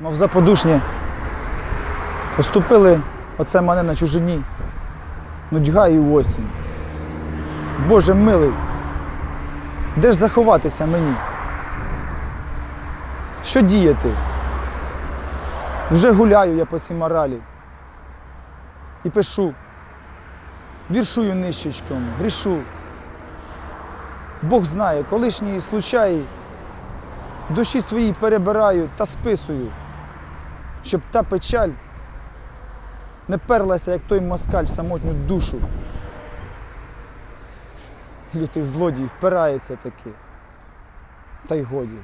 Мов заподушні. Поступили оце мене на чужині. Нудьга і осінь. Боже милий, де ж заховатися мені? Що діяти? Вже гуляю я по цій моралі і пишу, віршую нищечком, грішу. Бог знає, колишні случаї душі своїй перебираю та списую, щоб та печаль не перлася, як той москаль в самотню душу. Лютий злодій впирається таки. Та й годі.